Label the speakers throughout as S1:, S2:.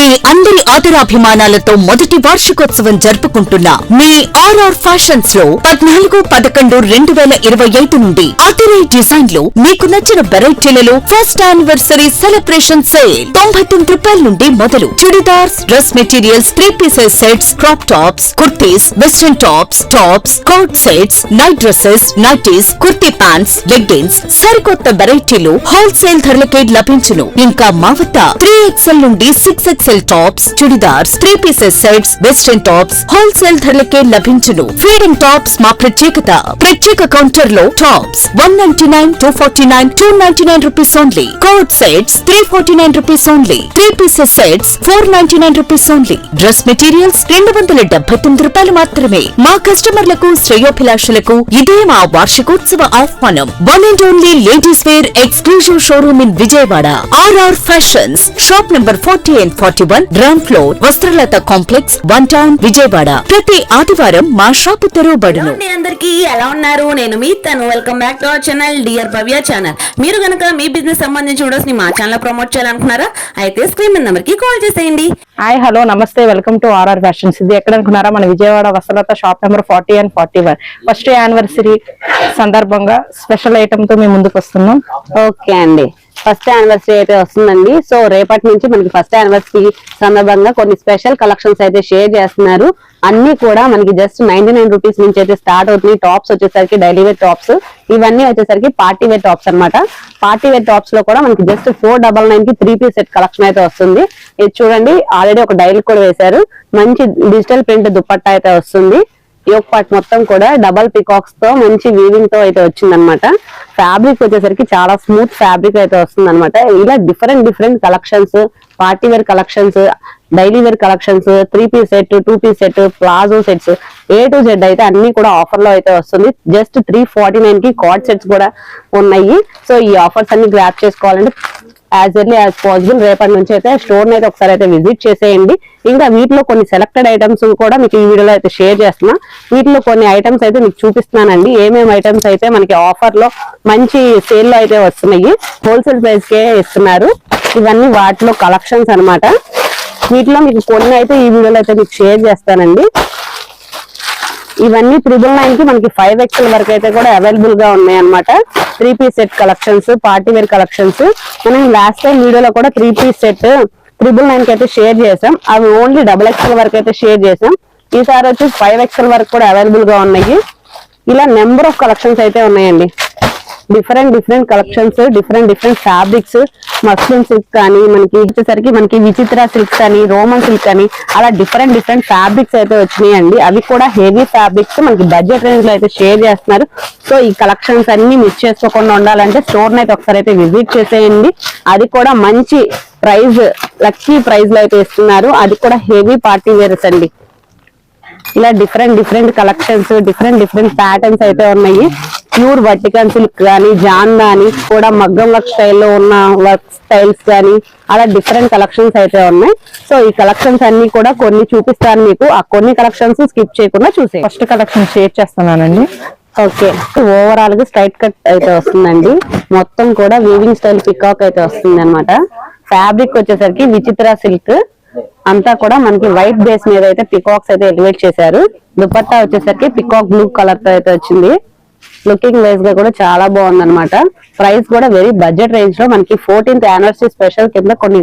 S1: మీ అందరి ఆదరాభిమానాలతో మొదటి వార్షికోత్సవం జరుపుకుంటున్న మీ ఆర్ఆర్ ఫ్యాషన్స్లో పద్నాలుగు పదకొండు రెండు వేల ఇరవై ఐదు నుండి అతిరే డిజైన్లు మీకు నచ్చిన వెరైటీలలో ఫస్ట్ యానివర్సరీ సెలబ్రేషన్ సేల్. తొంభై తొమ్మిది రూపాయల నుండి మొదలు churidars dress materials three pieces sets crop tops kurtis western tops tops coat sets night dresses nighties kurti pants leggings సరికొత్త వెరైటీలు హోల్సేల్ ధరలకే లభించును. ఇంకా మా వద్ద త్రీ ఎక్స్ఎల్ నుండి six X wholesale tops churidars three pieces sets western tops wholesale ధరలకే లభించును. ఫీడింగ్ టాప్స్ మా ప్రత్యేకత. ప్రత్యేక కౌంటర్లో tops one ninety nine two forty nine two ninety nine rupees only coat sets three forty nine rupees only three pieces sets four ninety nine rupees only dress materials రెండు వందల డెబ్బై తొమ్మిది రూపాయలు మాత్రమే. మా కస్టమర్లకు శ్రేయోభిలాషులకు ఇదే మా వార్షికోత్సవ ఆహ్వానం. One and only ladies wear exclusive showroom in Vijayawada RR fashions shop number forty and forty one ground floor Vastralatha complex one town Vijayawada. ప్రతి ఆదివారం మా షాపు తెరవబడును.
S2: అందరికి ఎలా ఉన్నారు? నేను మీ తను. Welcome back to our channel dear Bhavya channel మీరు గనక మీ బిజినెస్ సంబంధించి వీడియోస్ని మా ఛానల్ ప్రమోట్ చేయాలనుకున్నారా? అయితే స్క్రీన్ మీద నెంబర్కి కాల్ చేసేయండి.
S3: హాయ్ హలో నమస్తే. వెల్కమ్ టు ఆర్ఆర్ ఫ్యాషన్స్ ఇది ఎక్కడ అనుకున్నారా మన Vijayawada Vasalata shop number forty and forty one first anniversary సందర్భంగా స్పెషల్ ఐటమ్తో మేము ముందుకు వస్తున్నాం.
S4: ఓకే అండి. ఫస్ట్ యానివర్సరీ అయితే వస్తుందండి. సో రేపటి నుంచి మనకి ఫస్ట్ యానివర్సరీ సందర్భంగా కొన్ని స్పెషల్ కలెక్షన్స్ అయితే షేర్ చేస్తున్నారు. అన్ని కూడా మనకి జస్ట్ నైన్టీ నైన్ రూపీస్ నుంచి అయితే స్టార్ట్ అవుతుంది టాప్స్ వచ్చేసరికి డైలీ వేర్ టాప్స్ ఇవన్నీ వచ్చేసరికి పార్టీ వేర్ టాప్స్ అన్నమాట. పార్టీ వేర్ టాప్స్లో కూడా మనకి జస్ట్ ఫోర్ డబల్ నైన్కి త్రీ పీస్ సెట్ కలెక్షన్ అయితే వస్తుంది. ఇది చూడండి ఆల్రెడీ ఒక డైల్ కూడా వేశారు. మంచి డిజిటల్ ప్రింట్ దుప్పట్టా అయితే వస్తుంది. యోగ్ పార్ట్ మొత్తం కూడా డబల్ పికాక్స్తో మంచి వీవింగ్తో అయితే వచ్చిందనమాట ఫ్యాబ్రిక్ వచ్చేసరికి చాలా స్మూత్ ఫ్యాబ్రిక్ అయితే వస్తుంది అనమాట ఇలా different different collections party wear collections daily wear collections three piece set two piece set palazzo sets A to Z అయితే అన్ని కూడా ఆఫర్లో అయితే వస్తుంది. జస్ట్ త్రీ ఫార్టీ నైన్కి కార్డ్ సెట్స్ కూడా ఉన్నాయి. సో ఈ ఆఫర్స్ అన్ని గ్రాప్ చేసుకోవాలంటే యాజ్ ఎర్లీ యాజ్ పాసిబుల్ రేపటి నుంచి అయితే స్టోర్ అయితే ఒకసారి అయితే విజిట్ చేసేయండి. ఇంకా వీటిలో కొన్ని సెలెక్టెడ్ ఐటమ్స్ కూడా మీకు ఈ వీడియోలో అయితే షేర్ చేస్తున్నా. వీటిలో కొన్ని ఐటమ్స్ అయితే మీకు చూపిస్తున్నానండి. ఏమేమి ఐటమ్స్ అయితే మనకి ఆఫర్లో మంచి సేల్లో అయితే వస్తున్నాయి. హోల్సేల్ ప్రైస్కే ఇస్తున్నారు. ఇవన్నీ వాటిలో కలెక్షన్స్ అనమాట వీటిలో మీకు కొన్ని అయితే ఈ వీడియోలో అయితే మీకు షేర్ చేస్తానండి. ఇవన్నీ త్రిబుల్ నైన్కి మనకి ఫైవ్ ఎక్స్ఎల్ వరకు అయితే కూడా అవైలబుల్గా ఉన్నాయి అనమాట three piece set collections party wear collections మనం లాస్ట్ టైం వీడియోలో కూడా త్రీ పీస్ సెట్ త్రిబుల్ నైన్కి అయితే షేర్ చేసాం అవి ఓన్లీ డబుల్ ఎక్స్ఎల్ వరకు అయితే షేర్ చేసాం ఈసారి వచ్చి ఫైవ్ ఎక్స్ఎల్ వరకు కూడా అవైలబుల్గా ఉన్నాయి. ఇలా నెంబర్ ఆఫ్ కలెక్షన్స్ అయితే ఉన్నాయండి. Different different collections different different fabrics muslin silk కానీ మనకి వచ్చేసరికి మనకి విచిత్ర సిల్క్ అని రోమన్ సిల్క్ అని అలా డిఫరెంట్ డిఫరెంట్ ఫ్యాబ్రిక్స్ అయితే వచ్చినాయండి. అవి కూడా హెవీ ఫ్యాబ్రిక్స్ మనకి బడ్జెట్ రేంజ్లో అయితే షేర్ చేస్తున్నారు. సో ఈ కలెక్షన్స్ అన్ని మిస్ చేసుకోకుండా ఉండాలంటే స్టోర్ అయితే ఒకసారి అయితే విజిట్ చేసేయండి. అది కూడా మంచి ప్రైజ్ లక్కీ ప్రైజ్లో అయితే ఇస్తున్నారు. అది కూడా హెవీ పార్టీ వేర్స్ అండి. ఇలా different different collections different different patterns అయితే ఉన్నాయి. ప్యూర్ వర్టికల్ సిల్క్ కానీ జాన్ కానీ కూడా మగ్గం వర్క్ స్టైల్లో ఉన్న వర్క్ స్టైల్స్ కానీ అలా డిఫరెంట్ కలెక్షన్స్ అయితే ఉన్నాయి. సో ఈ కలెక్షన్స్ అన్ని కూడా కొన్ని చూపిస్తాను మీకు. ఆ కొన్ని కలెక్షన్స్ స్కిప్ చేయకుండా చూసే
S3: ఫస్ట్ కలెక్షన్ షేర్ చేస్తున్నానండి.
S4: ఓకే ఓవరాల్గా స్ట్రైట్ కట్ అయితే వస్తుందండి. మొత్తం కూడా వీవింగ్ స్టైల్ పికాక్ అయితే వస్తుంది అనమాట ఫ్యాబ్రిక్ వచ్చేసరికి విచిత్ర సిల్క్ అంతా కూడా మనకి వైట్ బేస్ మీద అయితే పికాక్స్ అయితే ఎలివేట్ చేశారు. దుపట్టా వచ్చేసరికి పికాక్ బ్లూ కలర్తో అయితే వచ్చింది. లుకింగ్ వైజ్గా కూడా చాలా బాగుంది అనమాట ప్రైస్ కూడా వెరీ బడ్జెట్ రేంజ్లో మనకి ఫోర్టీన్త్ యానివర్సరీ స్పెషల్ కింద కొన్ని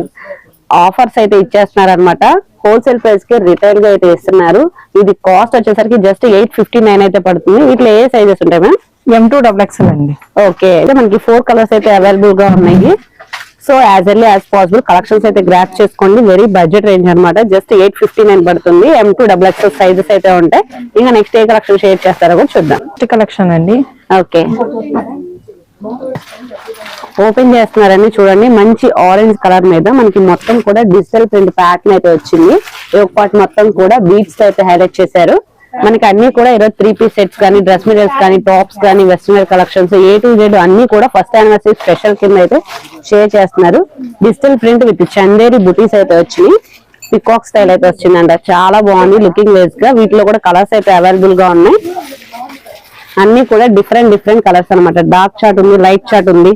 S4: ఆఫర్స్ అయితే ఇచ్చేస్తున్నారు అనమాట హోల్సేల్ ప్రైస్కి రిటైల్గా అయితే ఇస్తున్నారు. ఇది కాస్ట్ వచ్చేసరికి జస్ట్ ఎయిట్ ఫిఫ్టీ నైన్ అయితే పడుతుంది. వీటిలో ఏ సైజెస్ ఉంటాయి ma'am?
S3: M to double XL అండి.
S4: ఓకే. అయితే మనకి ఫోర్ కలర్స్ అయితే అవైలబుల్గా ఉన్నాయి. So as early as possible collections అయితే గ్రాప్ చేసుకోండి. వెరీ బడ్జెట్ రేంజ్ అన్నమాట. జస్ట్ ఎయిట్ ఫిఫ్టీ నైన్ పడుతుంది. M to double X sizes అయితే ఉంటాయి. ఇంకా నెక్స్ట్ ఏ కలెక్షన్ షేర్ చేస్తారో కూడా చూద్దాం.
S3: కలెక్షన్ అండి.
S4: ఓకే ఓపెన్ చేస్తున్నారని చూడండి. మంచి ఆరెంజ్ కలర్ మీద మనకి మొత్తం కూడా డిజిటల్ ప్రింట్ ప్యాటర్న్ అయితే వచ్చింది. ఒక పార్ట్ మొత్తం కూడా బీట్స్ అయితే హైలైట్ చేశారు. మనకి అన్ని కూడా ఈరోజు త్రీ పీస్ సెట్స్ కానీ డ్రెస్ మెటీరియల్స్ కానీ టాప్స్ కానీ western wear collections A to Z అన్ని కూడా ఫస్ట్ యానివర్సరీ స్పెషల్ కింద అయితే షేర్ చేస్తున్నారు. డిజిటల్ ప్రింట్ విత్ చందేరి బుటీస్ అయితే వచ్చినాయి. పికాక్ స్టైల్ అయితే వచ్చిందంట. చాలా బాగుంది. లుకింగ్ వేస్గా వీటిలో కూడా కలర్స్ అయితే అవైలబుల్గా ఉన్నాయి. అన్ని కూడా డిఫరెంట్ డిఫరెంట్ కలర్స్ అన్నమాట. డార్క్ చాట్ ఉంది లైట్ చాట్ ఉంది.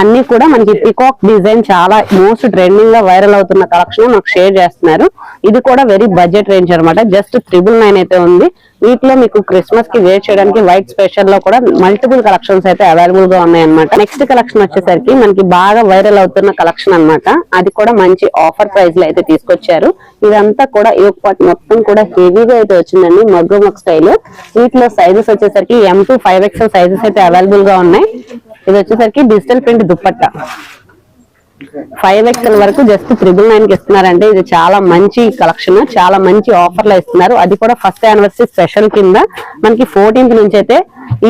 S4: అన్ని కూడా మనకి పికాక్ డిజైన్ చాలా మోస్ట్ ట్రెండింగ్గా వైరల్ అవుతున్న కలెక్షన్ మాకు షేర్ చేస్తున్నారు. ఇది కూడా వెరీ బడ్జెట్ రేంజ్ అనమాట జస్ట్ ట్రిపుల్ నైన్ అయితే ఉంది. వీటిలో మీకు క్రిస్మస్కి వేర్ చేయడానికి వైట్ స్పెషల్లో కూడా మల్టిపుల్ కలెక్షన్స్ అయితే అవైలబుల్గా ఉన్నాయి అనమాట నెక్స్ట్ కలెక్షన్ వచ్చేసరికి మనకి బాగా వైరల్ అవుతున్న కలెక్షన్ అన్నమాట. అది కూడా మంచి ఆఫర్ ప్రైస్లో అయితే తీసుకొచ్చారు. ఇదంతా కూడా ఈ పార్ట్ మొత్తం కూడా హెవీగా అయితే వచ్చిందండి మగ్గు మగ్ స్టైల్. వీటిలో సైజెస్ వచ్చేసరికి M to five XL sizes అయితే అవైలబుల్గా ఉన్నాయి. ఇది వచ్చేసరికి digital print dupatta. Five XL వరకు జస్ట్ త్రిబుల్ నైన్కి ఇస్తున్నారంటే ఇది చాలా మంచి కలెక్షన్ చాలా మంచి ఆఫర్లో ఇస్తున్నారు. అది కూడా ఫస్ట్ యానివర్సరీ స్పెషల్ కింద. మనకి ఫోర్టీన్త్ నుంచి అయితే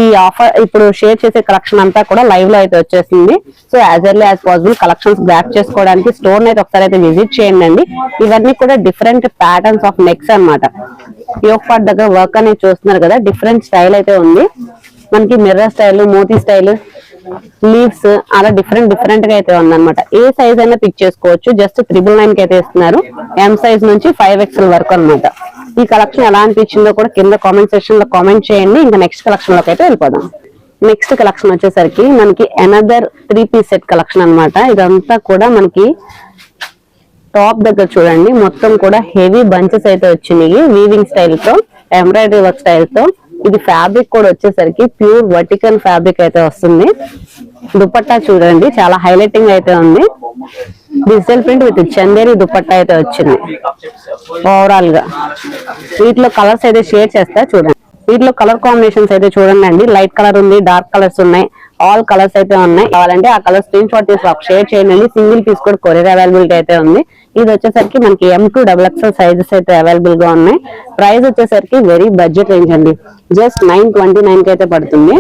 S4: ఈ ఆఫర్ ఇప్పుడు షేర్ చేసే కలెక్షన్ అంతా కూడా లైవ్లో అయితే వచ్చేసింది. So as early as possible collections grab చేసుకోవడానికి స్టోర్ అయితే ఒకసారి అయితే విజిట్ చేయండి ఇవన్నీ కూడా డిఫరెంట్ ప్యాటర్న్స్ ఆఫ్ నెక్స్ అన్నమాట. యోగ్ పార్ట్ దగ్గర వర్క్ అనేది చూస్తున్నారు కదా డిఫరెంట్ స్టైల్ అయితే ఉంది. మనకి మిర్రర్ స్టైల్ మోతీ స్టైల్ లీవ్స్ అలా డిఫరెంట్ డిఫరెంట్గా అయితే ఉందన్నమాట. ఏ సైజ్ అయినా పిక్ చేసుకోవచ్చు. జస్ట్ త్రిబుల్ నైన్కి అయితే ఇస్తున్నారు. ఎం సైజ్ నుంచి ఫైవ్ ఎక్స్ఎల్ వరకు అన్నమాట. ఈ కలెక్షన్ ఎలా అనిపించిందో కూడా కింద కామెంట్ సెక్షన్లో కామెంట్ చేయండి. ఇంకా నెక్స్ట్ కలెక్షన్లోకి అయితే వెళ్ళిపోదాం. నెక్స్ట్ కలెక్షన్ వచ్చేసరికి మనకి another three piece set collection అన్నమాట. ఇదంతా కూడా మనకి టాప్ దగ్గర చూడండి. మొత్తం కూడా హెవీ బంచెస్ అయితే వచ్చినాయి. వీవింగ్ స్టైల్తో ఎంబ్రాయిడరీ వర్క్ స్టైల్తో ఇది ఫ్యాబ్రిక్ కూడా వచ్చేసరికి ప్యూర్ వర్టికల్ ఫ్యాబ్రిక్ అయితే వస్తుంది. దుపట్టా చూడండి చాలా హైలైటింగ్ అయితే ఉంది. Digital print with Chanderi dupatta అయితే వచ్చింది. ఓవరాల్గా వీటిలో కలర్స్ అయితే షేర్ చేస్తా చూడండి. వీటిలో కలర్ కాంబినేషన్స్ అయితే చూడండి లైట్ కలర్ ఉంది డార్క్ కలర్స్ ఉన్నాయి. ఆల్ కలర్స్ అయితే ఉన్నాయి. కావాలంటే ఆ కలర్ స్క్రీన్ షాట్ తీసి ఒక షేర్ చేయండి. సింగిల్ పీస్ కూడా కొరియర్ అవైలబిలిటీ అయితే ఉంది. ఇది వచ్చేసరికి మనకి M to double XL sizes అయితే అవైలబుల్గా ఉన్నాయి. ప్రైస్ వచ్చేసరికి వెరీ బడ్జెట్ రేంజ్ అండి. జస్ట్ నైన్ ట్వంటీ నైన్కి అయితే పడుతుంది.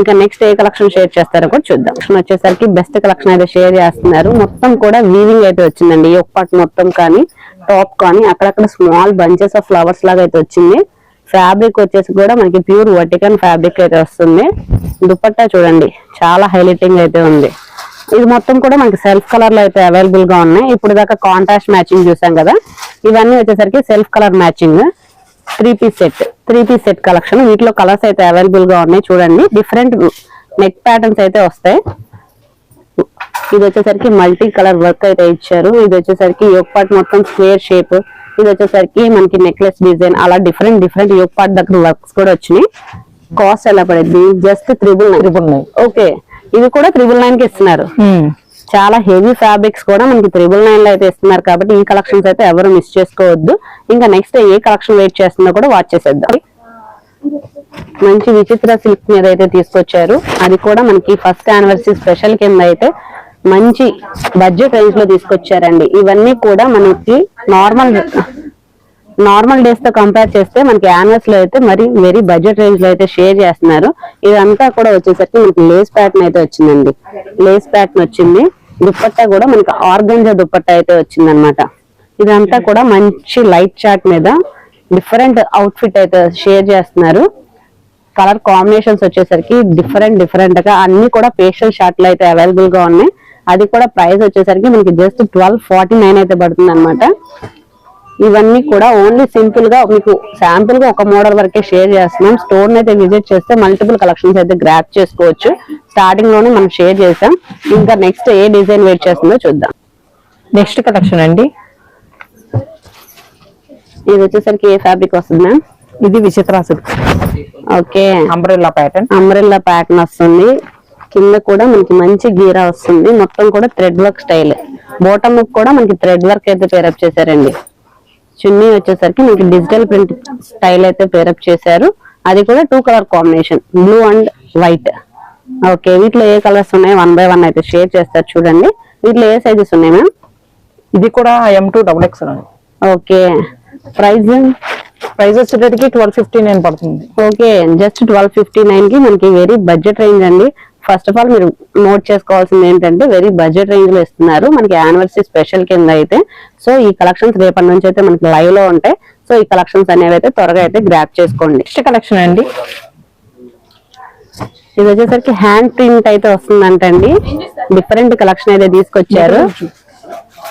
S4: ఇంకా నెక్స్ట్ ఏ కలెక్షన్ షేర్ చేస్తారో కూడా చూద్దాం. వచ్చేసరికి బెస్ట్ కలెక్షన్ అయితే షేర్ చేస్తున్నారు. మొత్తం కూడా వీవింగ్ అయితే వచ్చిందండి. ఈ ఒక్క పార్ట్ మొత్తం కానీ టాప్ కానీ అక్కడక్కడ స్మాల్ బంచెస్ ఆఫ్ ఫ్లవర్స్ లాగా అయితే వచ్చింది. ఫ్యాబ్రిక్ వచ్చేసి కూడా మనకి ప్యూర్ వర్టికన్ ఫ్యాబ్రిక్ అయితే వస్తుంది. దుపట్టా చూడండి చాలా హైలైటింగ్ అయితే ఉంది. ఇది మొత్తం కూడా మనకి సెల్ఫ్ కలర్లో అయితే అవైలబుల్గా ఉన్నాయి. ఇప్పుడు దాకా కాంట్రాస్ట్ మ్యాచింగ్ చూసాం కదా ఇవన్నీ వచ్చేసరికి self colour matching. Three piece set three piece set collection. వీటిలో కలర్స్ అయితే అవైలబుల్గా ఉన్నాయి చూడండి. డిఫరెంట్ నెక్ ప్యాటర్న్స్ అయితే వస్తాయి. ఇది వచ్చేసరికి మల్టీ కలర్ వర్క్ అయితే ఇచ్చారు. ఇది వచ్చేసరికి యోగ్ మొత్తం స్క్వేర్ షేప్. ఇది వచ్చేసరికి మనకి నెక్లెస్ డిజైన్ అలా డిఫరెంట్ డిఫరెంట్ యోగ్ పార్ట్ దగ్గర వర్క్స్ కూడా వచ్చినాయి. కాస్ట్ ఎలా పడింది just triple nine
S3: triple nine
S4: okay ఇది కూడా త్రిబుల్ నైన్కి ఇస్తున్నారు. చాలా హెవీ ఫ్యాబ్రిక్స్ కూడా మనకి త్రిబుల్ నైన్లో అయితే ఇస్తున్నారు కాబట్టి ఈ కలెక్షన్స్ అయితే ఎవరు మిస్ చేసుకోవద్దు. ఇంకా నెక్స్ట్ ఏ కలెక్షన్ వెయిట్ చేస్తుందో కూడా వాచ్ చేసేద్దాం. మంచి విచిత్ర సిల్క్ మీద అయితే తీసుకొచ్చారు. అది కూడా మనకి ఫస్ట్ యానివర్సరీ స్పెషల్ కింద అయితే మంచి బడ్జెట్ రేంజ్లో తీసుకొచ్చారండి. ఇవన్నీ కూడా మనకి నార్మల్ నార్మల్ డేస్తో కంపేర్ చేస్తే మనకి యానివర్స్లో అయితే మరి వెరీ బడ్జెట్ రేంజ్లో అయితే షేర్ చేస్తున్నారు. ఇదంతా కూడా వచ్చేసరికి మనకి లేస్ ప్యాటర్న్ అయితే వచ్చిందండి. లేస్ ప్యాటర్న్ వచ్చింది. దుప్పట్టా కూడా మనకి ఆర్గంజా దుప్పట్టా అయితే వచ్చింది అనమాట ఇదంతా కూడా మంచి లైట్ చార్ట్ మీద డిఫరెంట్ అవుట్ఫిట్ అయితే షేర్ చేస్తున్నారు. కలర్ కాంబినేషన్స్ వచ్చేసరికి డిఫరెంట్ డిఫరెంట్గా అన్ని కూడా పేషల్ షార్ట్లు అయితే అవైలబుల్గా ఉన్నాయి. అది కూడా ప్రైస్ వచ్చేసరికి మనకి జస్ట్ ట్వెల్వ్ ఫార్టీ నైన్ అయితే పడుతుంది అనమాట ఇవన్నీ కూడా ఓన్లీ సింపుల్గా మీకు శాంపుల్గా ఒక మోడల్ వరకే షేర్ చేస్తున్నాం. స్టోర్ అయితే విజిట్ చేస్తే మల్టిపుల్ కలెక్షన్స్ అయితే గ్రాప్ చేసుకోవచ్చు. స్టార్టింగ్లోనే మనం షేర్ చేసాం. ఇంకా నెక్స్ట్ ఏ డిజైన్ వెయిట్ చేస్తుందో చూద్దాం.
S3: నెక్స్ట్ కలెక్షన్ అండి.
S4: ఇది వచ్చేసరికి ఏ ఫ్యాబ్రిక్ వస్తుంది మ్యామ్
S3: ఇది విచిత్ర
S4: okay
S3: umbrella pattern
S4: umbrella pattern వస్తుంది. కింద కూడా మనకి మంచి గీరా వస్తుంది. మొత్తం కూడా థ్రెడ్ వర్క్ స్టైల్ బోటమ్ కూడా మనకి థ్రెడ్ వర్క్ అయితే పేరప్ చేశారండి. చున్నీ వచ్చేసరికి మనకి డిజిటల్ ప్రింట్ స్టైల్ అయితే పేరప్ చేశారు. అది కూడా two colour combination blue and white okay వీటిలో ఏ కలర్స్ ఉన్నాయి? వన్ బై వన్ అయితే షేర్ చేస్తారు చూడండి. వీటిలో ఏ సైజెస్ ఉన్నాయి మ్యామ్
S3: ఇది కూడా M two double X
S4: okay price
S3: price వచ్చేటప్పటికి ట్వెల్వ్ ఫిఫ్టీ నైన్ పడుతుంది.
S4: ఓకే జస్ట్ ట్వెల్వ్ ఫిఫ్టీ నైన్కి మనకి వెరీ బడ్జెట్ రేంజ్ అండి. ఫస్ట్ ఆఫ్ ఆల్ మీరు నోట్ చేసుకోవాల్సింది ఏంటంటే వెరీ బడ్జెట్ రేంజ్లో ఇస్తున్నారు. మనకి యానివర్సరీ స్పెషల్ కింద అయితే. సో ఈ కలెక్షన్స్ రేపటి నుంచి అయితే మనకి లైవ్లో ఉంటాయి. సో ఈ కలెక్షన్స్ అనేవి అయితే త్వరగా అయితే గ్రాప్ చేసుకోండి.
S3: నెక్స్ట్ కలెక్షన్ అండి.
S4: ఇది వచ్చేసరికి హ్యాండ్ ప్రింట్ అయితే వస్తుందంటండి. డిఫరెంట్ కలెక్షన్ అయితే తీసుకొచ్చారు.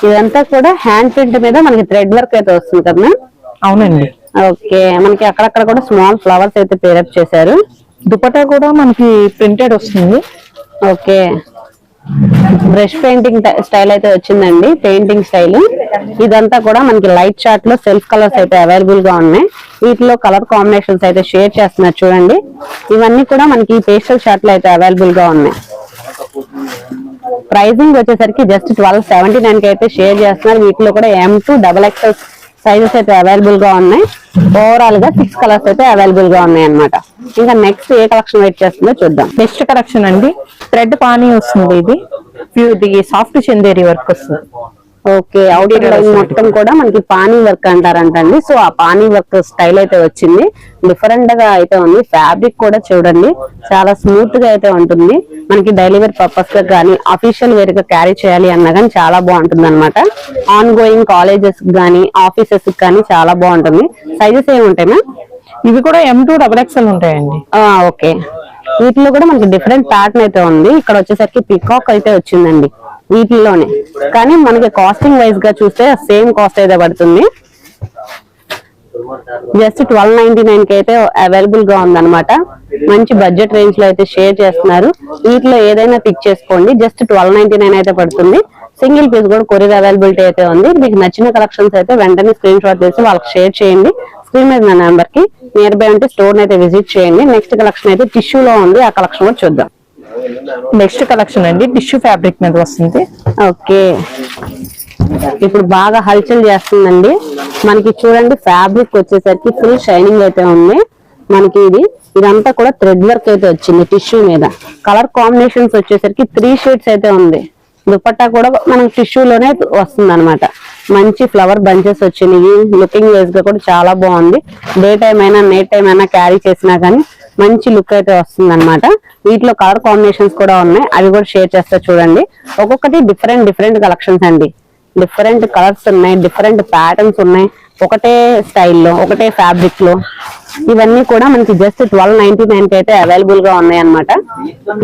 S4: ఇదంతా కూడా హ్యాండ్ ప్రింట్ మీద మనకి థ్రెడ్ వర్క్ అయితే వస్తుంది కదా
S3: అవునండి.
S4: ఓకే మనకి అక్కడక్కడ కూడా స్మాల్ ఫ్లవర్స్ అయితే పేరప్ చేశారు.
S3: దుపటా కూడా మనకి ప్రింటెడ్ వస్తుంది.
S4: ఓకే. బ్రష్ పెయింటింగ్ స్టైల్ అయితే వచ్చిందండి పెయింటింగ్ స్టైల్. ఇదంతా కూడా మనకి లైట్ చార్ట్లో సెల్ఫ్ కలర్స్ అయితే అవైలబుల్గా ఉన్నాయి. వీటిలో కలర్ కాంబినేషన్స్ అయితే షేర్ చేస్తున్నారు చూడండి. ఇవన్నీ కూడా మనకి పేస్టల్ చార్ట్లో అయితే అవైలబుల్గా ఉన్నాయి. ప్రైజింగ్ వచ్చేసరికి జస్ట్ ట్వెల్వ్ సెవెంటీ నైన్కి అయితే షేర్ చేస్తున్నారు. వీటిలో కూడా M two double XL sizes అయితే అవైలబుల్గా ఉన్నాయి. ఓవరాల్గా సిక్స్ కలర్స్ అయితే అవైలబుల్గా ఉన్నాయి అన్నమాట. ఇంకా నెక్స్ట్ ఏ కలెక్షన్ వెయిట్ చేస్తుందో చూద్దాం.
S3: బెస్ట్ కలెక్షన్ అండి. థ్రెడ్ పానీ వస్తుంది ఇది. ఇది సాఫ్ట్ చందేరి వర్క్ వస్తుంది.
S4: ఓకే అవుటర్ లైన్ మొత్తం కూడా. మనకి పానీ వర్క్ అంటారంటండి. సో ఆ పానీ వర్క్ స్టైల్ అయితే వచ్చింది. డిఫరెంట్గా అయితే ఉంది. ఫ్యాబ్రిక్ కూడా చూడండి. చాలా స్మూత్గా అయితే ఉంటుంది. మనకి డైలీ వేర్ పర్పస్గా కానీ అఫీషియల్ వేర్గా క్యారీ చేయాలి అన్నా కానీ చాలా బాగుంటుంది అనమాట ఆన్ గోయింగ్ కాలేజెస్ కానీ ఆఫీసెస్ కానీ చాలా బాగుంటుంది. సైజెస్ ఏమి ఉంటాయి
S3: ఇవి కూడా ఎం టూ డబల్ ఎక్స్ఎల్ ఉంటాయండి.
S4: ఓకే. వీటిలో కూడా మనకి డిఫరెంట్ ప్యాటర్న్ అయితే ఉంది. ఇక్కడ వచ్చేసరికి పికాక్ అయితే వచ్చిందండి. వీటిల్లోనే కానీ మనకి కాస్టింగ్ వైజ్గా చూస్తే సేమ్ కాస్ట్ అయితే పడుతుంది. జస్ట్ ట్వెల్వ్ నైన్టీ నైన్కి అయితే అవైలబుల్గా ఉందన్నమాట. మంచి బడ్జెట్ రేంజ్లో అయితే షేర్ చేస్తున్నారు. వీటిలో ఏదైనా పిక్ చేసుకోండి. జస్ట్ ట్వెల్వ్ నైన్టీ నైన్ అయితే పడుతుంది. సింగిల్ పీస్ కూడా కొరియర్ అవైలబిలిటీ అయితే ఉంది. మీకు నచ్చిన కలెక్షన్స్ అయితే వెంటనే స్క్రీన్ షాట్ చేసి వాళ్ళకి షేర్ చేయండి. స్క్రీన్ మీద నా నెంబర్కి నియర్ బై ఉంటే స్టోర్ అయితే విజిట్ చేయండి. నెక్స్ట్ కలెక్షన్ అయితే టిష్యూలో ఉంది. ఆ కలెక్షన్ కూడా చూద్దాం.
S3: నెక్స్ట్ కలెక్షన్ అండి టిష్యూ ఫ్యాబ్రిక్ మీద వస్తుంది.
S4: ఓకే. ఇప్పుడు బాగా హల్చల్ చేస్తుందండి. మనకి చూడండి ఫ్యాబ్రిక్ వచ్చేసరికి ఫుల్ షైనింగ్ అయితే ఉంది. మనకి ఇది ఇదంతా కూడా థ్రెడ్ వర్క్ అయితే వచ్చింది టిష్యూ మీద. కలర్ కాంబినేషన్స్ వచ్చేసరికి త్రీ షేడ్స్ అయితే ఉంది. దుపట్టా కూడా మనకి టిష్యూ లోనే వస్తుంది అనమాట మంచి ఫ్లవర్ బంచెస్ వచ్చినాయి. లుకింగ్ వైజ్గా కూడా చాలా బాగుంది. డే టైం అయినా నైట్ టైం అయినా క్యారీ చేసినా కానీ మంచి లుక్ అయితే వస్తుంది అనమాట వీటిలో కలర్ కాంబినేషన్స్ కూడా ఉన్నాయి. అవి కూడా షేర్ చేస్తా చూడండి. ఒక్కొక్కటి డిఫరెంట్ డిఫరెంట్ కలెక్షన్స్ అండి. డిఫరెంట్ కలర్స్ ఉన్నాయి డిఫరెంట్ ప్యాటర్న్స్ ఉన్నాయి. ఒకటే స్టైల్లో ఒకటే ఫ్యాబ్రిక్లో. ఇవన్నీ కూడా మనకి జస్ట్ ట్వెల్వ్ నైన్టీ నైన్ అయితే అవైలబుల్గా ఉన్నాయి అనమాట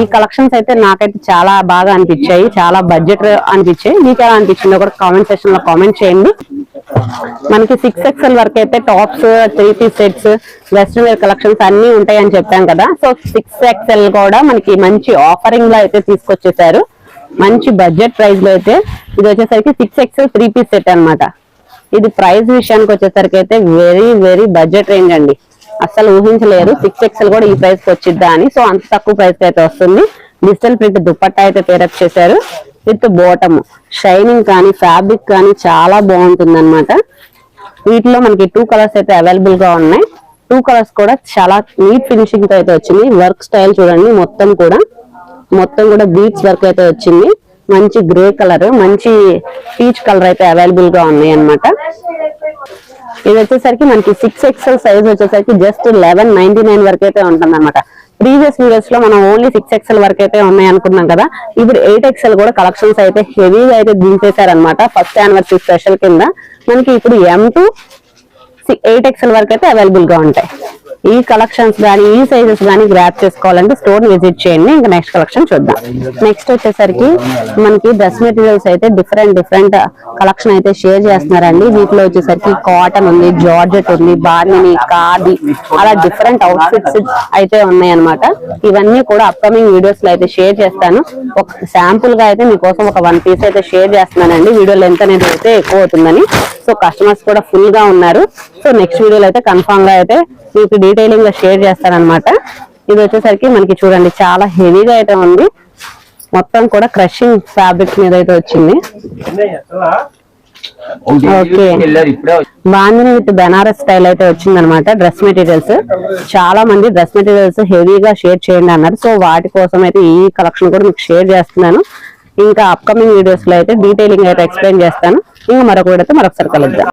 S4: ఈ కలెక్షన్స్ అయితే నాకైతే చాలా బాగా అనిపించాయి చాలా బడ్జెట్ అనిపించాయి. మీకు ఎలా అనిపించిందో కూడా కామెంట్ సెక్షన్లో కామెంట్ చేయండి. మనకి సిక్స్ ఎక్స్ఎల్ వరకు అయితే tops three piece sets western wear collections అన్ని ఉంటాయి అని చెప్పాం కదా. సో సిక్స్ ఎక్స్ఎల్ కూడా మనకి మంచి ఆఫరింగ్లో అయితే తీసుకొచ్చేసారు. మంచి బడ్జెట్ ప్రైస్లో అయితే ఇది వచ్చేసరికి six XL three piece set అన్నమాట. ఇది ప్రైస్ విషయానికి వచ్చేసరికి అయితే వెరీ వెరీ బడ్జెట్ రేంజ్ అండి. అసలు ఊహించలేరు సిక్స్ ఎక్స్ఎల్ కూడా ఈ ప్రైస్కి వచ్చిద్దా అని. సో అంత తక్కువ ప్రైస్ అయితే వస్తుంది. డిజిటల్ ప్రింట్ దుప్పట్టా అయితే పేరప్ చేశారు. With bottom. షైనింగ్ కానీ ఫ్యాబ్రిక్ కానీ చాలా బాగుంటుంది అనమాట వీటిలో మనకి టూ కలర్స్ అయితే అవైలబుల్గా ఉన్నాయి. టూ కలర్స్ కూడా చాలా నీట్ ఫినిషింగ్తో అయితే వచ్చింది. వర్క్ స్టైల్ చూడండి మొత్తం కూడా. మొత్తం కూడా బీట్స్ వర్క్ అయితే వచ్చింది. మంచి గ్రే కలర్ మంచి పీచ్ కలర్ అయితే అవైలబుల్గా ఉన్నాయి అనమాట ఇది వచ్చేసరికి మనకి సిక్స్ ఎక్స్ఎల్ సైజ్ వచ్చేసరికి జస్ట్ లెవెన్ నైన్టీ నైన్ వరకు అయితే ఉంటుంది అనమాట ప్రీవియస్ వీడియోస్లో మనం ఓన్లీ సిక్స్ ఎక్స్ఎల్ వరకు అయితే ఉన్నాయి అనుకున్నాం కదా. ఇప్పుడు ఎయిట్ ఎక్స్ఎల్ కూడా కలెక్షన్స్ అయితే హెవీగా అయితే దింపేశారనమాట ఫస్ట్ యానివర్సరీ స్పెషల్ కింద. మనకి ఇప్పుడు ఎం టు ఎయిట్ ఎక్స్ఎల్ వరకు అయితే అవైలబుల్గా ఉంటాయి. ఈ కలెక్షన్స్ కానీ ఈ సైజెస్ కానీ గ్రాప్ చేసుకోవాలంటే స్టోర్ విజిట్ చేయండి. ఇంకా నెక్స్ట్ కలెక్షన్ చూద్దాం. నెక్స్ట్ వచ్చేసరికి మనకి డ్రెస్ మెటీరియల్స్ అయితే డిఫరెంట్ డిఫరెంట్ కలెక్షన్ అయితే షేర్ చేస్తున్నారండి. వీటిలో వచ్చేసరికి కాటన్ ఉంది జార్జెట్ ఉంది బార్మిని ఖాదీ అలా డిఫరెంట్ అవుట్ఫిట్స్ అయితే ఉన్నాయి అన్నమాట ఇవన్నీ కూడా అప్కమింగ్ వీడియోస్లో అయితే షేర్ చేస్తాను. ఒక శాంపుల్గా అయితే మీకోసం ఒక వన్ పీస్ అయితే షేర్ చేస్తున్నానండి. వీడియో లెంత్ అనేది అయితే ఎక్కువ అవుతుందని. సో కస్టమర్స్ కూడా ఫుల్గా ఉన్నారు. సో నెక్స్ట్ వీడియోలో అయితే కన్ఫామ్గా అయితే మీకు డీటెయిలింగ్గా షేర్ చేస్తానన్నమాట ఇది వచ్చేసరికి మనకి చూడండి చాలా హెవీగా అయితే ఉంది. మొత్తం కూడా క్రషింగ్ ఫ్యాబ్రిక్ మీద అయితే వచ్చింది. ఓకే బాందిని విత్ బెనారస్ స్టైల్ అయితే వచ్చింది అనమాట డ్రెస్ మెటీరియల్స్ చాలా మంది డ్రెస్ మెటీరియల్స్ హెవీగా షేర్ చేయండి అన్నారు. సో వాటి కోసం అయితే ఈ కలెక్షన్ కూడా మీకు షేర్ చేస్తున్నాను. ఇంకా అప్కమింగ్ వీడియోస్లో అయితే డీటెయిలింగ్ అయితే ఎక్స్ప్లెయిన్ చేస్తాను. ఇంకా మరొక వీడియోతో మరొకసారి కలుద్దాం.